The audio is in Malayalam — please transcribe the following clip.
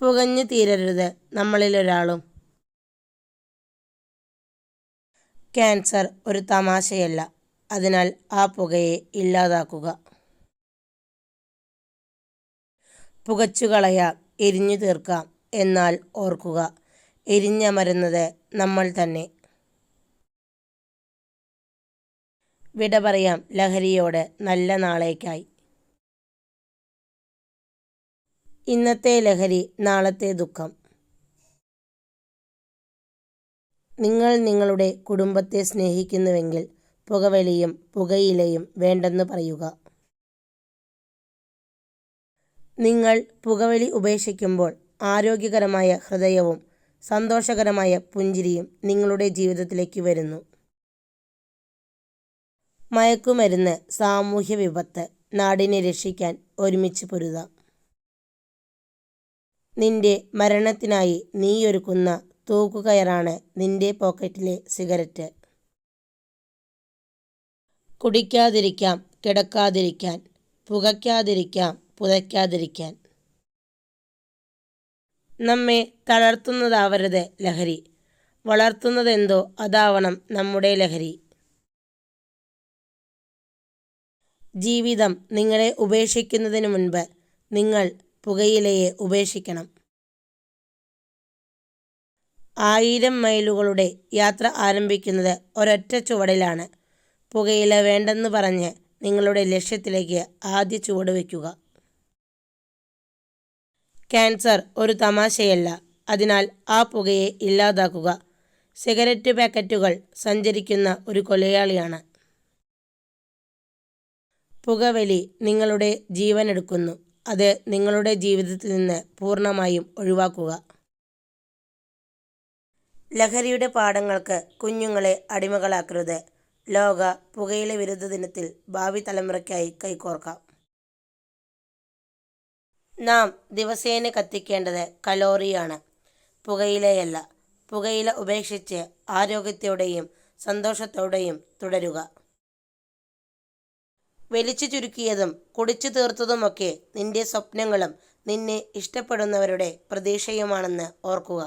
പുകഞ്ഞു തീരരുത് നമ്മളിലൊരാളും. ക്യാൻസർ ഒരു തമാശയല്ല. അതിനാൽ ആ പുകയെ ഇല്ലാതാക്കുക. പുകച്ചുകളയാം എരിഞ്ഞു തീർക്കാം എന്നാൽ ഓർക്കുക എരിഞ്ഞമരുന്നത് നമ്മൾ തന്നെ. വിട പറയാം ലഹരിയോട് നല്ല നാളേക്കായി. ഇന്നത്തെ ലഹരി നാളത്തെ ദുഃഖം. നിങ്ങൾ നിങ്ങളുടെ കുടുംബത്തെ സ്നേഹിക്കുന്നുവെങ്കിൽ പുകവലിയും പുകയിലയും വേണ്ടെന്ന് പറയുക. നിങ്ങൾ പുകവലി ഉപേക്ഷിക്കുമ്പോൾ ആരോഗ്യകരമായ ഹൃദയവും സന്തോഷകരമായ പുഞ്ചിരിയും നിങ്ങളുടെ ജീവിതത്തിലേക്ക് വരുന്നു. മയക്കുമരുന്ന് സാമൂഹ്യ വിപത്ത് നാടിനെ രക്ഷിക്കാൻ ഒരുമിച്ച് പൊരുതാം. നിന്റെ മരണത്തിനായി നീയൊരുക്കുന്ന തൂക്കുകയറാണ് നിന്റെ പോക്കറ്റിലെ സിഗരറ്റ്. കുടിക്കാതിരിക്കാം കിടക്കാതിരിക്കാൻ പുകയ്ക്കാതിരിക്കാം പുതയ്ക്കാതിരിക്കാൻ. നമ്മെ തളർത്തുന്നതാവരുത് ലഹരി. വളർത്തുന്നതെന്തോ അതാവണം നമ്മുടെ ലഹരി. ജീവിതം നിങ്ങളെ ഉപേക്ഷിക്കുന്നതിന് മുൻപ് നിങ്ങൾ പുകയിലയെ ഉപേക്ഷിക്കണം. ആയിരം മൈലുകളുടെ യാത്ര ആരംഭിക്കുന്നത് ഒരൊറ്റ ചുവടിലാണ്. പുകയില വേണ്ടെന്ന് പറഞ്ഞ് നിങ്ങളുടെ ലക്ഷ്യത്തിലേക്ക് ആദ്യ ചുവട് വയ്ക്കുക. ക്യാൻസർ ഒരു തമാശയല്ല. അതിനാൽ ആ പുകയെ ഇല്ലാതാക്കുക. സിഗരറ്റ് പാക്കറ്റുകൾ സഞ്ചരിക്കുന്ന ഒരു കൊലയാളിയാണ്. പുകവലി നിങ്ങളുടെ ജീവനെടുക്കുന്നു. അത് നിങ്ങളുടെ ജീവിതത്തിൽ നിന്ന് പൂർണമായും ഒഴിവാക്കുക. ലഹരിയുടെ പാഠങ്ങൾക്ക് കുഞ്ഞുങ്ങളെ അടിമകളാക്കരുത്. ലോക പുകയില വിരുദ്ധ ദിനത്തിൽ ഭാവി തലമുറയ്ക്കായി കൈകോർക്കാം. നാം ദിവസേന കത്തിക്കേണ്ടത് കലോറിയാണ്. പുകയിലയല്ല. പുകയില ഉപേക്ഷിച്ച് ആരോഗ്യത്തോടെയും സന്തോഷത്തോടെയും തുടരുക. വലിച്ചു ചുരുക്കിയതും കുടിച്ചു തീർത്തതുമൊക്കെ നിന്റെ സ്വപ്നങ്ങളും നിന്നെ ഇഷ്ടപ്പെടുന്നവരുടെ പ്രതീക്ഷയുമാണെന്ന് ഓർക്കുക.